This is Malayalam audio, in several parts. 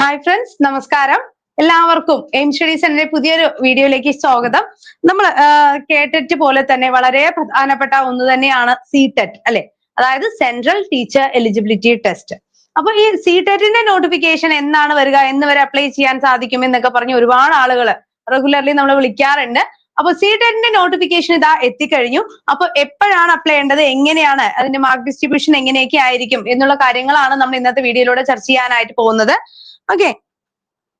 ഹായ് ഫ്രണ്ട്സ് നമസ്കാരം. എല്ലാവർക്കും എയിം സ്റ്റഡീസ് എന്റെ പുതിയൊരു വീഡിയോയിലേക്ക് സ്വാഗതം. നമ്മൾ കേട്ടിട്ട് പോലെ തന്നെ വളരെ പ്രധാനപ്പെട്ട ഒന്ന് തന്നെയാണ് സി ടെറ്റ് അല്ലെ? അതായത് സെൻട്രൽ ടീച്ചർ എലിജിബിലിറ്റി ടെസ്റ്റ് അപ്പൊ ഈ സി ടെറ്റിന്റെ നോട്ടിഫിക്കേഷൻ എന്നാണ് വരിക എന്ന് വരെ അപ്ലൈ ചെയ്യാൻ സാധിക്കും എന്നൊക്കെ പറഞ്ഞ് ഒരുപാട് ആളുകൾ റെഗുലർലി നമ്മൾ വിളിക്കാറുണ്ട്. അപ്പൊ സി ടെറ്റിന്റെ നോട്ടിഫിക്കേഷൻ ഇതാ എത്തിക്കഴിഞ്ഞു. അപ്പൊ എപ്പോഴാണ് അപ്ലൈ ചെയ്യേണ്ടത് എങ്ങനെയാണ് അതിന്റെ മാർക്ക് ഡിസ്ട്രിബ്യൂഷൻ എങ്ങനെയൊക്കെ ആയിരിക്കും എന്നുള്ള കാര്യങ്ങളാണ് നമ്മൾ ഇന്നത്തെ വീഡിയോയിലൂടെ ചർച്ച ചെയ്യാനായിട്ട് പോകുന്നത്. ഓക്കെ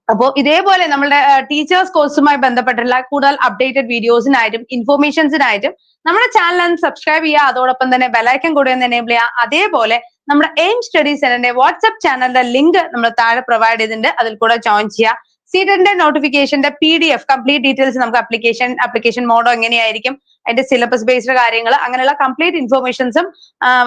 അപ്പോൾ ഇതേപോലെ നമ്മുടെ ടീച്ചേഴ്സ് കോഴ്സുമായി ബന്ധപ്പെട്ടുള്ള കൂടുതൽ അപ്ഡേറ്റഡ് വീഡിയോസിനായിട്ടും ഇൻഫോർമേഷൻസിനായിട്ടും നമ്മുടെ ചാനൽ ഒന്ന് സബ്സ്ക്രൈബ് ചെയ്യുക. അതോടൊപ്പം തന്നെ ബെലൈക്കൻ കൂടെ ഒന്ന് എനേബിൾ ചെയ്യുക. അതേപോലെ നമ്മുടെ എയിം സ്റ്റഡി സെന്ററിന്റെ വാട്സ്ആപ്പ് ചാനലിന്റെ ലിങ്ക് നമ്മൾ താഴെ പ്രൊവൈഡ് ചെയ്തിട്ടുണ്ട്. അതിൽ കൂടെ ജോയിൻ ചെയ്യുക. സീറ്റന്റെ നോട്ടിഫിക്കേഷന്റെ P D F complete details നമുക്ക് അപ്ലിക്കേഷൻ അപ്ലിക്കേഷൻ മോഡോ എങ്ങനെയായിരിക്കും അതിന്റെ സിലബസ് ബേസ്ഡ് കാര്യങ്ങൾ അങ്ങനെയുള്ള കംപ്ലീറ്റ് ഇൻഫോർമേഷൻസും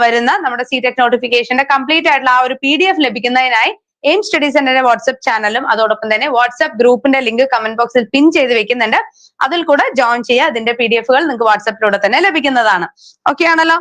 വരുന്ന നമ്മുടെ സീറ്റെക് നോട്ടിഫിക്കേഷന്റെ കംപ്ലീറ്റ് ആയിട്ടുള്ള ആ ഒരു പി ഡി എഫ് ലഭിക്കുന്നതിനായി എയിം സ്റ്റഡി സെന്ററിന്റെ വാട്സ്ആപ്പ് ചാനലും അതോടൊപ്പം തന്നെ വാട്സ്ആപ്പ് ഗ്രൂപ്പിന്റെ ലിങ്ക് കമന്റ് ബോക്സിൽ പിൻ ചെയ്ത് വെക്കുന്നുണ്ട്. അതിൽ കൂടെ ജോയിൻ ചെയ്യുക. അതിന്റെ പി ഡി എഫുകൾ നിങ്ങൾക്ക് വാട്സ്ആപ്പിലൂടെ തന്നെ ലഭിക്കുന്നതാണ്. ഓക്കെ ആണല്ലോ?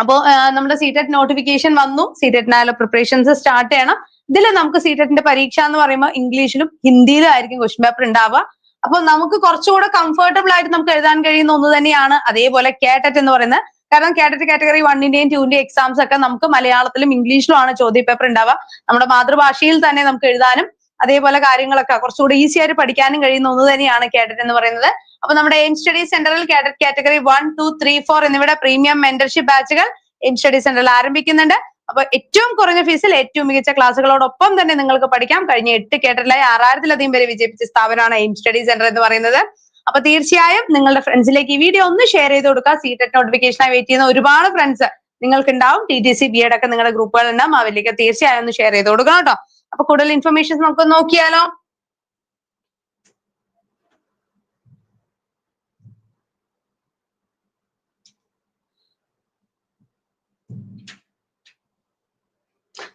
അപ്പോ നമ്മുടെ സീറ്റെറ്റ് നോട്ടിഫിക്കേഷൻ വന്നു. സീറ്റെറ്റിനായുള്ള പ്രിപ്പറേഷൻസ് സ്റ്റാർട്ട് ചെയ്യണം. ഇതിൽ നമുക്ക് സീറ്റെറ്റിന്റെ പരീക്ഷ എന്ന് പറയുമ്പോൾ ഇംഗ്ലീഷിലും ഹിന്ദിയിലും ആയിരിക്കും ക്വസ്റ്റ്യൻ പേപ്പർ ഉണ്ടാവുക. അപ്പൊ നമുക്ക് കുറച്ചുകൂടെ കംഫർട്ടബിൾ ആയിട്ട് നമുക്ക് എഴുതാൻ കഴിയുന്ന ഒന്ന് തന്നെയാണ്. അതേപോലെ കേട്ടറ്റ് എന്ന് പറയുന്നത് കാരണം കാഡറ്റ് കാറ്റഗറി വണ്ണിന്റെയും ടൂന്റെയും എക്സാംസ് ഒക്കെ നമുക്ക് മലയാളത്തിലും ഇംഗ്ലീഷിലും ആണ് ചോദ്യ പേപ്പർ ഉണ്ടാവുക നമ്മുടെ മാതൃഭാഷയിൽ തന്നെ നമുക്ക് എഴുതാനും അതേപോലെ കാര്യങ്ങളൊക്കെ കുറച്ചുകൂടി ഈസി ആയിട്ട് പഠിക്കാനും കഴിയുന്ന ഒന്ന് തന്നെയാണ് കാഡറ്റ് എന്ന് പറയുന്നത്. അപ്പൊ നമ്മുടെ എയിം സ്റ്റഡി സെന്ററിൽ cadet category one two three four എന്നിവയുടെ പ്രീമിയം മെന്റർഷിപ്പ് ബാച്ചുകൾ എയിം സ്റ്റഡി സെന്ററിൽ ആരംഭിക്കുന്നുണ്ട്. അപ്പൊ ഏറ്റവും കുറഞ്ഞ ഫീസിൽ ഏറ്റവും മികച്ച ക്ലാസ്സുകളോടൊപ്പം തന്നെ നിങ്ങൾക്ക് പഠിക്കാം. കഴിഞ്ഞ എട്ട് കേട്ടറിലായി ആറായിരത്തിലധികം പേരെ വിജയിപ്പിച്ച സ്ഥാപനമാണ് എയിം സ്റ്റഡി സെന്റർ എന്ന് പറയുന്നത്. അപ്പൊ തീർച്ചയായും നിങ്ങളുടെ ഫ്രണ്ട്സിലേക്ക് ഈ വീഡിയോ ഒന്ന് ഷെയർ ചെയ്ത് കൊടുക്കുക. സീറ്റഡ് നോട്ടിഫിക്കേഷനായി വെയിറ്റ് ചെയ്യുന്ന ഒരുപാട് ഫ്രണ്ട്സ് നിങ്ങൾക്ക് ഉണ്ടാവും T T C B Ed ഒക്കെ നിങ്ങളുടെ ഗ്രൂപ്പുകൾ ഉണ്ടാവും. അവരിലേക്ക് തീർച്ചയായും ഒന്ന് ഷെയർ ചെയ്ത് കൊടുക്കണം കേട്ടോ. അപ്പൊ കൂടുതൽ ഇൻഫർമേഷൻസ് നമുക്ക് നോക്കിയാലോ.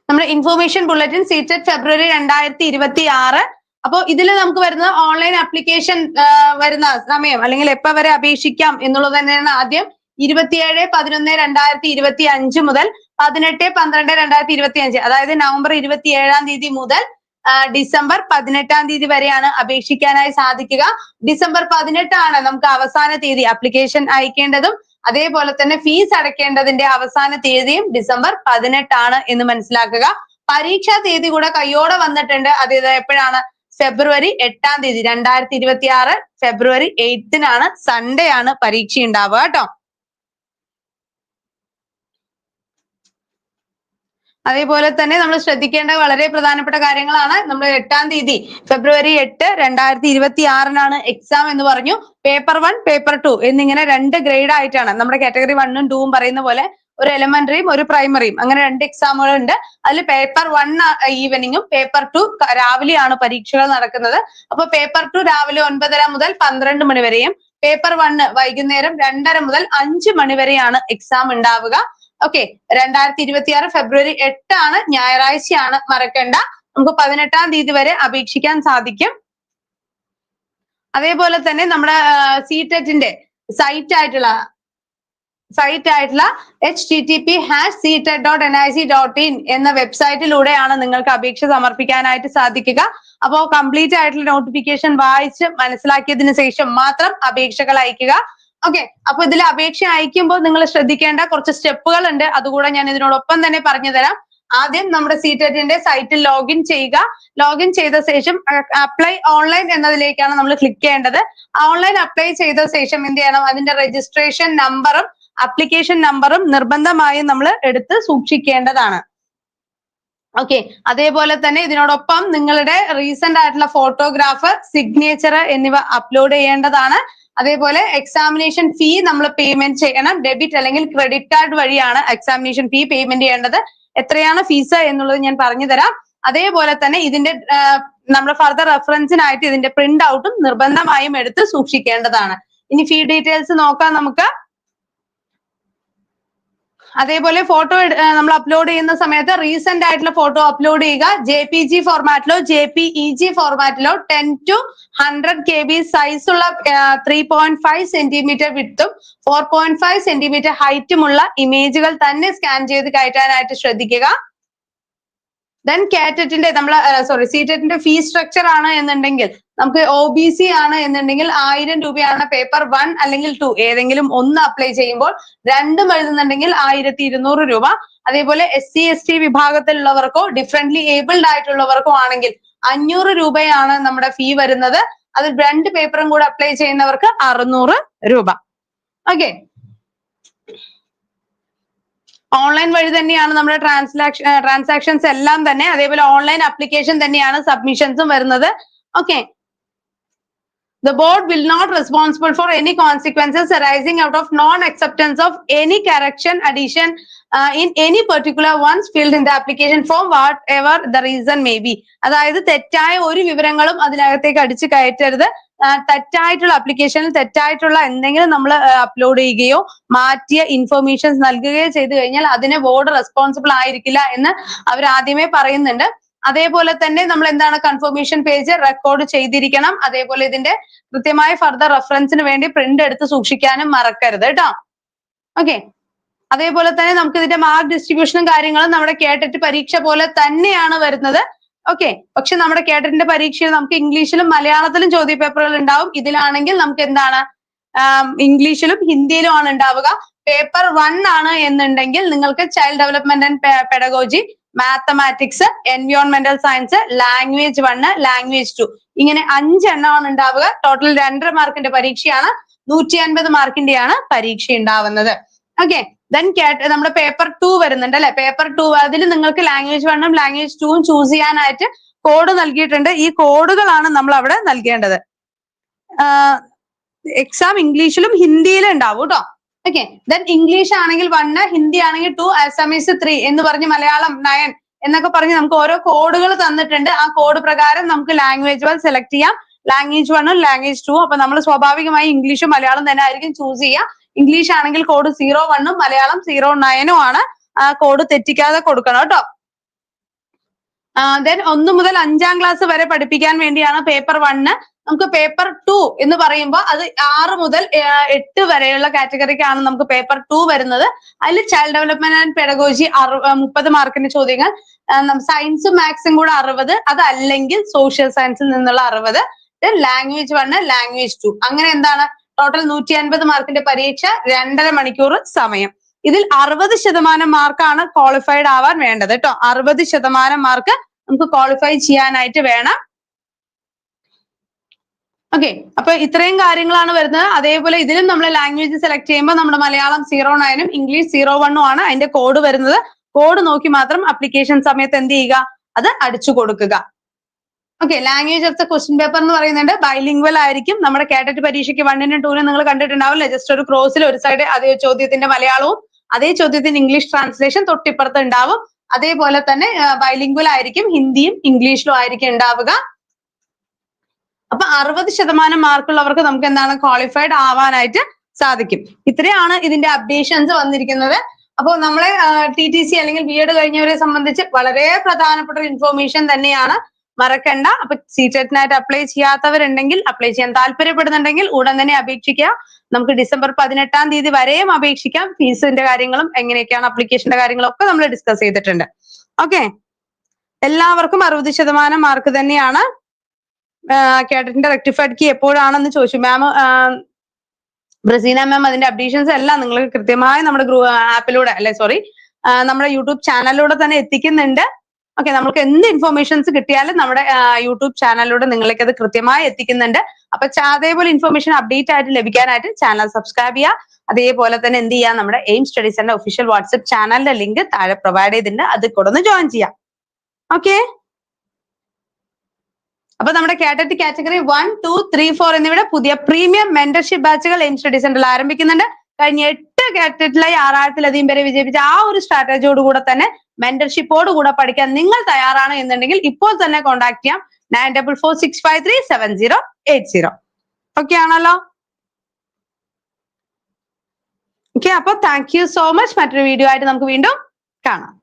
നമ്മുടെ ഇൻഫോർമേഷൻ ബുള്ളറ്റിൻ സീറ്റഡ് ഫെബ്രുവരി രണ്ടായിരത്തി ഇരുപത്തി ആറ് അപ്പോ ഇതിൽ നമുക്ക് വരുന്നത് ഓൺലൈൻ ആപ്ലിക്കേഷൻ വരുന്ന സമയം അല്ലെങ്കിൽ എപ്പോ വരെ അപേക്ഷിക്കാം എന്നുള്ളത് തന്നെയാണ് ആദ്യം ഇരുപത്തിയേഴ് പതിനൊന്ന് രണ്ടായിരത്തി ഇരുപത്തി അഞ്ച് മുതൽ പതിനെട്ട് പന്ത്രണ്ട് രണ്ടായിരത്തി ഇരുപത്തി അഞ്ച് അതായത് നവംബർ ഇരുപത്തി ഏഴാം തീയതി മുതൽ ഡിസംബർ പതിനെട്ടാം തീയതി വരെയാണ് അപേക്ഷിക്കാനായി സാധിക്കുക. ഡിസംബർ പതിനെട്ടാണ് നമുക്ക് അവസാന തീയതി അപ്ലിക്കേഷൻ അയക്കേണ്ടതും അതേപോലെ തന്നെ ഫീസ് അടയ്ക്കേണ്ടതിന്റെ അവസാന തീയതിയും ഡിസംബർ പതിനെട്ടാണ് എന്ന് മനസ്സിലാക്കുക. പരീക്ഷാ തീയതി കൂടെ കയ്യോടെ വന്നിട്ടുണ്ട് അത് എപ്പോഴാണ്? ഫെബ്രുവരി എട്ടാം തീയതി രണ്ടായിരത്തി ഇരുപത്തി ആറ് ഫെബ്രുവരി എയ്ത്തിനാണ് സൺഡേ ആണ് പരീക്ഷ ഉണ്ടാവുക കേട്ടോ. അതേപോലെ തന്നെ നമ്മൾ ശ്രദ്ധിക്കേണ്ട വളരെ പ്രധാനപ്പെട്ട കാര്യങ്ങളാണ്. നമ്മൾ എട്ടാം തീയതി ഫെബ്രുവരി എട്ട് രണ്ടായിരത്തി ഇരുപത്തി ആറിനാണ് എക്സാം എന്ന് പറഞ്ഞു. പേപ്പർ വൺ പേപ്പർ ടു എന്നിങ്ങനെ രണ്ട് ഗ്രേഡ് ആയിട്ടാണ് നമ്മുടെ കാറ്റഗറി വണ്ണും ടൂവും പറയുന്ന പോലെ ഒരു എലമെന്ററിയും ഒരു പ്രൈമറിയും അങ്ങനെ രണ്ട് എക്സാമുകൾ ഉണ്ട് അതിൽ പേപ്പർ വൺ ഈവനിങ്ങും പേപ്പർ ടു രാവിലെയാണ് പരീക്ഷകൾ നടക്കുന്നത്. അപ്പൊ പേപ്പർ ടു രാവിലെ ഒൻപതര മുതൽ പന്ത്രണ്ട് മണി വരെയും പേപ്പർ വണ്ണ് വൈകുന്നേരം രണ്ടര മുതൽ അഞ്ച് മണി വരെയാണ് എക്സാം ഉണ്ടാവുക. ഓക്കെ രണ്ടായിരത്തി ഇരുപത്തി ആറ് ഫെബ്രുവരി എട്ടാണ് ഞായറാഴ്ചയാണ് മറക്കണ്ട. നമുക്ക് പതിനെട്ടാം തീയതി വരെ അപേക്ഷിക്കാൻ സാധിക്കും. അതേപോലെ തന്നെ നമ്മുടെ സീറ്ററ്റിന്റെ സൈറ്റ് ആയിട്ടുള്ള സൈറ്റ് ആയിട്ടുള്ള H T T P hash C CTET dot N I C dot in എന്ന വെബ്സൈറ്റിലൂടെയാണ് നിങ്ങൾക്ക് അപേക്ഷ സമർപ്പിക്കാനായിട്ട് സാധിക്കുക. അപ്പോൾ കംപ്ലീറ്റ് ആയിട്ടുള്ള നോട്ടിഫിക്കേഷൻ വായിച്ച് മനസ്സിലാക്കിയതിന് ശേഷം മാത്രം അപേക്ഷകൾ അയക്കുക ഓക്കെ അപ്പൊ ഇതിൽ അപേക്ഷ അയക്കുമ്പോൾ നിങ്ങൾ ശ്രദ്ധിക്കേണ്ട കുറച്ച് സ്റ്റെപ്പുകൾ ഉണ്ട്. അതുകൂടെ ഞാൻ ഇതിനോടൊപ്പം തന്നെ പറഞ്ഞു തരാം ആദ്യം നമ്മുടെ സീറ്ററ്റിന്റെ സൈറ്റിൽ ലോഗിൻ ചെയ്യുക. ലോഗിൻ ചെയ്ത ശേഷം അപ്ലൈ ഓൺലൈൻ എന്നതിലേക്കാണ് നമ്മൾ ക്ലിക്ക് ചെയ്യേണ്ടത്. ഓൺലൈൻ അപ്ലൈ ചെയ്ത ശേഷം എന്ത് ചെയ്യണം? അതിന്റെ രജിസ്ട്രേഷൻ നമ്പറും അപ്ലിക്കേഷൻ നമ്പറും നിർബന്ധമായും നമ്മൾ എടുത്ത് സൂക്ഷിക്കേണ്ടതാണ്. ഓക്കെ അതേപോലെ തന്നെ ഇതിനോടൊപ്പം നിങ്ങളുടെ റീസെന്റ് ആയിട്ടുള്ള ഫോട്ടോഗ്രാഫ് സിഗ്നേച്ചർ എന്നിവ അപ്ലോഡ് ചെയ്യേണ്ടതാണ്. അതേപോലെ എക്സാമിനേഷൻ ഫീ നമ്മൾ പേയ്മെന്റ് ചെയ്യണം. ഡെബിറ്റ് അല്ലെങ്കിൽ ക്രെഡിറ്റ് കാർഡ് വഴിയാണ് എക്സാമിനേഷൻ ഫീ പേയ്മെന്റ് ചെയ്യേണ്ടത്. എത്രയാണ് ഫീസ് എന്നുള്ളത് ഞാൻ പറഞ്ഞു തരാം അതേപോലെ തന്നെ ഇതിന്റെ നമ്മുടെ ഫർദർ റെഫറൻസിനായിട്ട് ഇതിന്റെ പ്രിന്റ് ഔട്ടും നിർബന്ധമായും എടുത്ത് സൂക്ഷിക്കേണ്ടതാണ്. ഇനി ഫീ ഡീറ്റെയിൽസ് നോക്കാം നമുക്ക്. അതേപോലെ ഫോട്ടോ നമ്മൾ അപ്ലോഡ് ചെയ്യുന്ന സമയത്ത് റീസെന്റ് ആയിട്ടുള്ള ഫോട്ടോ അപ്ലോഡ് ചെയ്യുക. ജെ പി ജി ഫോർമാറ്റിലോ J P E G ഫോർമാറ്റിലോ ten to hundred K B size ഉള്ള ത്രീ പോയിന്റ് ഫൈവ് സെന്റിമീറ്റർ വിട്ടും ഫോർ പോയിന്റ് ഫൈവ് സെന്റിമീറ്റർ ഹൈറ്റുമുള്ള ഇമേജുകൾ തന്നെ സ്കാൻ ചെയ്ത് കയറ്റാനായിട്ട് ശ്രദ്ധിക്കുക. ദെൻ കാറ്ററ്റിന്റെ നമ്മൾ സോറി സീറ്ററ്റിന്റെ ഫീ സ്ട്രക്ചർ ആണ് എന്നുണ്ടെങ്കിൽ നമുക്ക് ഒ ബി സി ആണ് എന്നുണ്ടെങ്കിൽ ആയിരം രൂപയാണ് പേപ്പർ വൺ അല്ലെങ്കിൽ ടു ഏതെങ്കിലും ഒന്ന് അപ്ലൈ ചെയ്യുമ്പോൾ രണ്ടും എഴുതുന്നുണ്ടെങ്കിൽ ആയിരത്തി ഇരുന്നൂറ് രൂപ. അതേപോലെ എസ് സി എസ് ടി വിഭാഗത്തിലുള്ളവർക്കോ ഡിഫറെന്റ്ലി ഏബിൾഡ് ആയിട്ടുള്ളവർക്കോ ആണെങ്കിൽ അഞ്ഞൂറ് രൂപയാണ് നമ്മുടെ ഫീ വരുന്നത്. അത് രണ്ട് പേപ്പറും കൂടെ അപ്ലൈ ചെയ്യുന്നവർക്ക് അറുന്നൂറ് രൂപ. ഓക്കെ ഓൺലൈൻ വഴി തന്നെയാണ് നമ്മുടെ ട്രാൻസാക്ഷൻ ട്രാൻസാക്ഷൻസ് എല്ലാം തന്നെ അതേപോലെ ഓൺലൈൻ അപ്ലിക്കേഷൻ തന്നെയാണ് സബ്മിഷൻസും വരുന്നത് okay The board will not responsible for any consequences arising out of non-acceptance of any correction, addition uh, in any particular ones filled in the application form, whatever the reason may be. അതായത് തെറ്റായ ഒരു വിവരങ്ങളും അതിനകത്തേക്ക് അടിച്ചു കയറ്റരുത് തെറ്റായിട്ടുള്ള അപ്ലിക്കേഷനിൽ തെറ്റായിട്ടുള്ള എന്തെങ്കിലും നമ്മൾ അപ്ലോഡ് ചെയ്യുകയോ മാറ്റിയ ഇൻഫർമേഷൻസ് നൽകുകയോ ചെയ്തു കഴിഞ്ഞാൽ അതിനെ ബോർഡ് റെസ്പോൺസിബിൾ ആയിരിക്കില്ല എന്ന് അവർ ആദ്യമേ പറയുന്നുണ്ട്. അതേപോലെ തന്നെ നമ്മൾ എന്താണ് കൺഫർമേഷൻ പേജ് റെക്കോർഡ് ചെയ്തിരിക്കണം. അതേപോലെ ഇതിന്റെ കൃത്യമായ ഫർദർ റെഫറൻസിന് വേണ്ടി പ്രിന്റ് എടുത്ത് സൂക്ഷിക്കാനും മറക്കരുത് കേട്ടോ. ഓക്കെ അതേപോലെ തന്നെ നമുക്ക് ഇതിന്റെ മാർക്ക് ഡിസ്ട്രിബ്യൂഷനും കാര്യങ്ങളും നമ്മുടെ കേട്ടിട്ട് പരീക്ഷ പോലെ തന്നെയാണ് വരുന്നത്. ഓക്കെ പക്ഷെ നമ്മുടെ കേട്ടിന്റെ പരീക്ഷയിൽ നമുക്ക് ഇംഗ്ലീഷിലും മലയാളത്തിലും ചോദ്യ പേപ്പറുകൾ ഉണ്ടാവും. ഇതിലാണെങ്കിൽ നമുക്ക് എന്താണ്? ഇംഗ്ലീഷിലും ഹിന്ദിയിലും ആണ് ഉണ്ടാവുക. പേപ്പർ വൺ ആണ് എന്നുണ്ടെങ്കിൽ നിങ്ങൾക്ക് child development and pedagogy mathematics എൻവിയോൺമെന്റൽ science language one language two ഇങ്ങനെ അഞ്ചെണ്ണമാണ് ഉണ്ടാവുക. ടോട്ടൽ രണ്ടര മാർക്കിന്റെ പരീക്ഷയാണ്. നൂറ്റി അൻപത് മാർക്കിന്റെയാണ് പരീക്ഷ ഉണ്ടാവുന്നത്. ഓക്കെ ദെൻ കേട്ട് നമ്മുടെ പേപ്പർ ടു വരുന്നുണ്ട് അല്ലെ? പേപ്പർ ടു അതിൽ നിങ്ങൾക്ക് ലാംഗ്വേജ് വണ്ണും ലാംഗ്വേജ് ടൂവും ചൂസ് ചെയ്യാനായിട്ട് കോഡ് നൽകിയിട്ടുണ്ട്. ഈ കോഡുകളാണ് നമ്മൾ അവിടെ നൽകേണ്ടത് എക്സാം ഇംഗ്ലീഷിലും ഹിന്ദിയിലും ഉണ്ടാവും കേട്ടോ ഓക്കെ ദെൻ ഇംഗ്ലീഷ് ആണെങ്കിൽ വണ്ണ് ഹിന്ദി ആണെങ്കിൽ ടു അസമീസ് ത്രീ എന്ന് പറഞ്ഞ് മലയാളം നയൻ എന്നൊക്കെ പറഞ്ഞ് നമുക്ക് ഓരോ കോഡുകൾ തന്നിട്ടുണ്ട്. ആ കോഡ് പ്രകാരം നമുക്ക് ലാംഗ്വേജ് വൺ സെലക്ട് ചെയ്യാം. ലാംഗ്വേജ് വണ്ണും ലാംഗ്വേജ് ടു അപ്പൊ നമ്മൾ സ്വാഭാവികമായി ഇംഗ്ലീഷും മലയാളം തന്നെ ആയിരിക്കും ചൂസ് ചെയ്യുക ഇംഗ്ലീഷ് ആണെങ്കിൽ കോഡ് സീറോ വണ്ണും മലയാളം സീറോ നയനും ആണ്. കോഡ് തെറ്റിക്കാതെ കൊടുക്കണം കേട്ടോ. ദെൻ ഒന്ന് മുതൽ അഞ്ചാം ക്ലാസ് വരെ പഠിപ്പിക്കാൻ വേണ്ടിയാണ് പേപ്പർ വണ്ണ് നമുക്ക് പേപ്പർ ടു എന്ന് പറയുമ്പോൾ അത് ആറ് മുതൽ എട്ട് വരെയുള്ള കാറ്റഗറിക്കാണ് നമുക്ക് പേപ്പർ ടു വരുന്നത്. അതിൽ ചൈൽഡ് ഡെവലപ്മെന്റ് ആൻഡ് പെഡഗോജി അറു മുപ്പത് മാർക്കിന്റെ ചോദ്യങ്ങൾ. സയൻസും മാത്സും കൂടെ അറുപത്. അതല്ലെങ്കിൽ സോഷ്യൽ സയൻസിൽ നിന്നുള്ള അറുപത്. ലാംഗ്വേജ് വണ് ലാംഗ്വേജ് ടു അങ്ങനെ എന്താണ്? ടോട്ടൽ നൂറ്റി അൻപത് മാർക്കിന്റെ പരീക്ഷ രണ്ടര മണിക്കൂർ സമയം. ഇതിൽ അറുപത് ശതമാനം മാർക്കാണ് ക്വാളിഫൈഡ് ആവാൻ വേണ്ടത് കേട്ടോ അറുപത് ശതമാനം മാർക്ക് നമുക്ക് ക്വാളിഫൈ ചെയ്യാനായിട്ട് വേണം. ഓക്കെ അപ്പൊ ഇത്രയും കാര്യങ്ങളാണ് വരുന്നത്. അതേപോലെ ഇതിലും നമ്മൾ ലാംഗ്വേജ് സെലക്ട് ചെയ്യുമ്പോൾ നമ്മുടെ മലയാളം സീറോ നയനും ഇംഗ്ലീഷ് സീറോ വണ്ണും ആണ് അതിന്റെ കോഡ് വരുന്നത്. കോഡ് നോക്കി മാത്രം അപ്ലിക്കേഷൻ സമയത്ത് എന്ത് ചെയ്യുക? അത് അടിച്ചു കൊടുക്കുക. Okay language of the question paper എന്ന് പറയുന്നുണ്ട്. ബൈലിംഗ്വൽ ആയിരിക്കും. നമ്മുടെ കാറ്ററ്റ് പരീക്ഷയ്ക്ക് വണ്ണിനും ടൂനും നിങ്ങൾ കണ്ടിട്ടുണ്ടാവില്ല? ജസ്റ്റ് ഒരു ക്രോസിൽ ഒരു സൈഡ് അതേ ചോദ്യത്തിന്റെ മലയാളവും അതേ ചോദ്യത്തിന്റെ ഇംഗ്ലീഷ് ട്രാൻസ്ലേഷൻ തൊട്ടിപ്പുറത്ത് ഉണ്ടാവും. അതേപോലെ തന്നെ ബൈലിംഗ്വൽ ആയിരിക്കും. ഹിന്ദിയും ഇംഗ്ലീഷിലും ആയിരിക്കും ഉണ്ടാവുക. അപ്പൊ അറുപത് ശതമാനം മാർക്കുള്ളവർക്ക് നമുക്ക് എന്താണ് ക്വാളിഫൈഡ് ആവാനായിട്ട് സാധിക്കും. ഇത്രയാണ് ഇതിന്റെ അപ്ഡേഷൻസ് വന്നിരിക്കുന്നത്. അപ്പോൾ നമ്മളെ ടി ടി സി അല്ലെങ്കിൽ ബി എഡ് കഴിഞ്ഞവരെ സംബന്ധിച്ച് വളരെ പ്രധാനപ്പെട്ട ഒരു ഇൻഫോർമേഷൻ തന്നെയാണ്. മറക്കണ്ട. അപ്പൊ സീറ്ററ്റിനായിട്ട് അപ്ലൈ ചെയ്യാത്തവരുണ്ടെങ്കിൽ അപ്ലൈ ചെയ്യാൻ താല്പര്യപ്പെടുന്നുണ്ടെങ്കിൽ ഉടൻ തന്നെ അപേക്ഷിക്കുക. നമുക്ക് ഡിസംബർ പതിനെട്ടാം തീയതി വരെയും അപേക്ഷിക്കാം. ഫീസിന്റെ കാര്യങ്ങളും എങ്ങനെയൊക്കെയാണ് അപ്ലിക്കേഷന്റെ കാര്യങ്ങളും ഒക്കെ നമ്മൾ ഡിസ്കസ് ചെയ്തിട്ടുണ്ട്. ഓക്കെ എല്ലാവർക്കും അറുപത് ശതമാനം മാർക്ക് തന്നെയാണ്. കേഡറ്റിന്റെ റെക്ടിഫൈഡ് കീ എപ്പോഴാണെന്ന് ചോദിച്ചു. മാം ബ്രസീന മാം അതിന്റെ അപ്ഡേഷൻസ് എല്ലാം നിങ്ങൾക്ക് കൃത്യമായി നമ്മുടെ ഗ്രൂ ആപ്പിലൂടെ അല്ലെ? സോറി നമ്മുടെ യൂട്യൂബ് ചാനലിലൂടെ തന്നെ എത്തിക്കുന്നുണ്ട്. ഓക്കെ നമുക്ക് എന്ത് ഇൻഫർമേഷൻസ് കിട്ടിയാലും നമ്മുടെ യൂട്യൂബ് ചാനലിലൂടെ നിങ്ങളിലേക്ക് അത് കൃത്യമായി എത്തിക്കുന്നുണ്ട്. അപ്പൊ അതേപോലെ ഇൻഫർമേഷൻ അപ്ഡേറ്റ് ആയിട്ട് ലഭിക്കാനായിട്ട് ചാനൽ സബ്സ്ക്രൈബ് ചെയ്യുക അതേപോലെ തന്നെ എന്ത് ചെയ്യാം? നമ്മുടെ എയിം സ്റ്റഡീസിന്റെ ഒഫീഷ്യൽ വാട്സ്ആപ്പ് ചാനലിന്റെ ലിങ്ക് താഴെ പ്രൊവൈഡ് ചെയ്തിട്ടുണ്ട്. അത് കൂടെ ഒന്ന് ജോയിൻ ചെയ്യാം. ഓക്കെ അപ്പൊ നമ്മുടെ category category one two three four എന്നിവയുടെ പുതിയ പ്രീമിയം മെന്റർഷിപ്പ് ബാച്ചുകൾ എയിം സ്റ്റഡി സെന്ററിൽ ആരംഭിക്കുന്നുണ്ട്. കഴിഞ്ഞ എട്ട് കാറ്റഗറിയിലായി ആറായിരത്തിലധികം പേരെ വിജയിപ്പിച്ച ആ ഒരു സ്ട്രാറ്റജിയോട് കൂടെ തന്നെ മെന്റർഷിപ്പോട് കൂടെ പഠിക്കാൻ നിങ്ങൾ തയ്യാറാണ് എന്നുണ്ടെങ്കിൽ ഇപ്പോൾ തന്നെ കോൺടാക്ട് ചെയ്യാം. Nine double four six five three seven zero eight zero okay ആണല്ലോ? ഓക്കെ അപ്പൊ താങ്ക് യു സോ മച്ച് മറ്റൊരു വീഡിയോ ആയിട്ട് നമുക്ക് വീണ്ടും കാണാം.